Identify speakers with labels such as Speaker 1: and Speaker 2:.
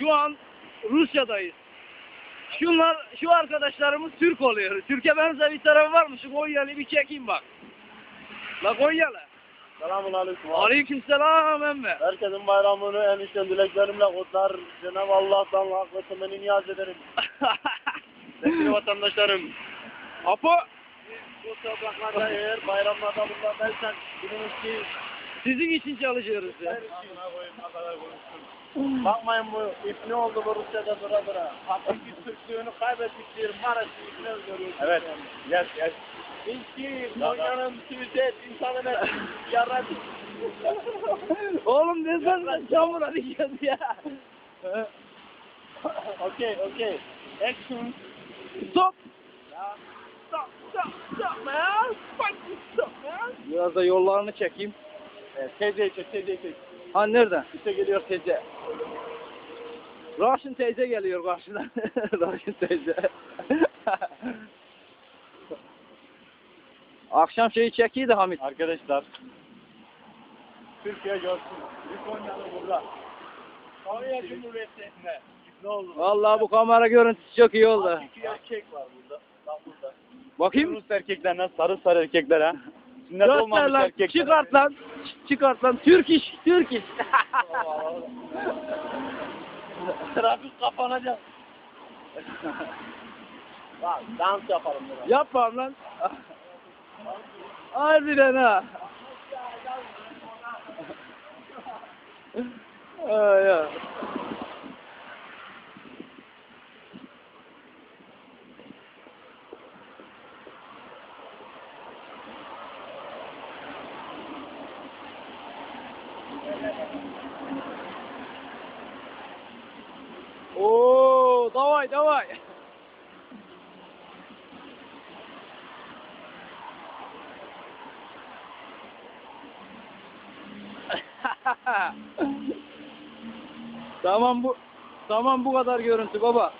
Speaker 1: Şu an Rusya'dayız. Şunlar, şu arkadaşlarımız Türk oluyor. Türkiye benzer bir tarafı var mı? Şu Konyalı bir çekeyim bak. La Konyalı.
Speaker 2: Selamun aleyküm. abi.
Speaker 1: Aleykümselam emme.
Speaker 2: Herkesin bayramını en içten dileklerimle kutlar. Cenab-ı Allah'tan rahmetini niyaz ederim. Sevgili vatandaşlarım.
Speaker 1: Apo,
Speaker 2: Bu topraklarda eğer bayramlarda bulunmadaysan biliniz ki
Speaker 1: sizin için çalışıyoruz
Speaker 2: her
Speaker 1: ya.
Speaker 2: Bakmayın bu ip ne oldu bu Rusya'da dura dura. Hakiki Türklüğünü kaybetmiştir. Maraş'ı ipne görüyoruz. Evet. Yes, yes. İlki Konya'nın Tüzet insanına yaradı.
Speaker 1: Oğlum ne sen çamur arayacağız ya.
Speaker 2: okay, okay. Action.
Speaker 1: Stop.
Speaker 2: Stop, stop, stop man. Fucking stop man.
Speaker 1: Biraz da yollarını çekeyim.
Speaker 2: Evet, teyze çek, teyze çek.
Speaker 1: Ha nereden?
Speaker 2: İşte geliyor teyze.
Speaker 1: Raşin teyze geliyor karşıdan. Raşin teyze. Akşam şeyi çekiydi Hamit.
Speaker 2: Arkadaşlar. Türkiye görsün. Bir Konyalı burada. Konya Cumhuriyeti'nde. Ne oldu?
Speaker 1: Vallahi bu kamera görüntüsü çok iyi oldu.
Speaker 2: Hakiki erkek var burada. Bak burada.
Speaker 1: Bakayım.
Speaker 2: Rus erkekler nasıl sarı sarı erkekler ha. Sünnet olmamış
Speaker 1: lan.
Speaker 2: erkekler.
Speaker 1: Çıkart lan. Çıkart lan. Türk iş. Türk iş.
Speaker 2: Trafik kapanacak. Bak dans yapalım burada.
Speaker 1: Yapmam lan. Harbiden ha. Ay ya. Oo, давай, давай. tamam bu tamam bu kadar görüntü baba.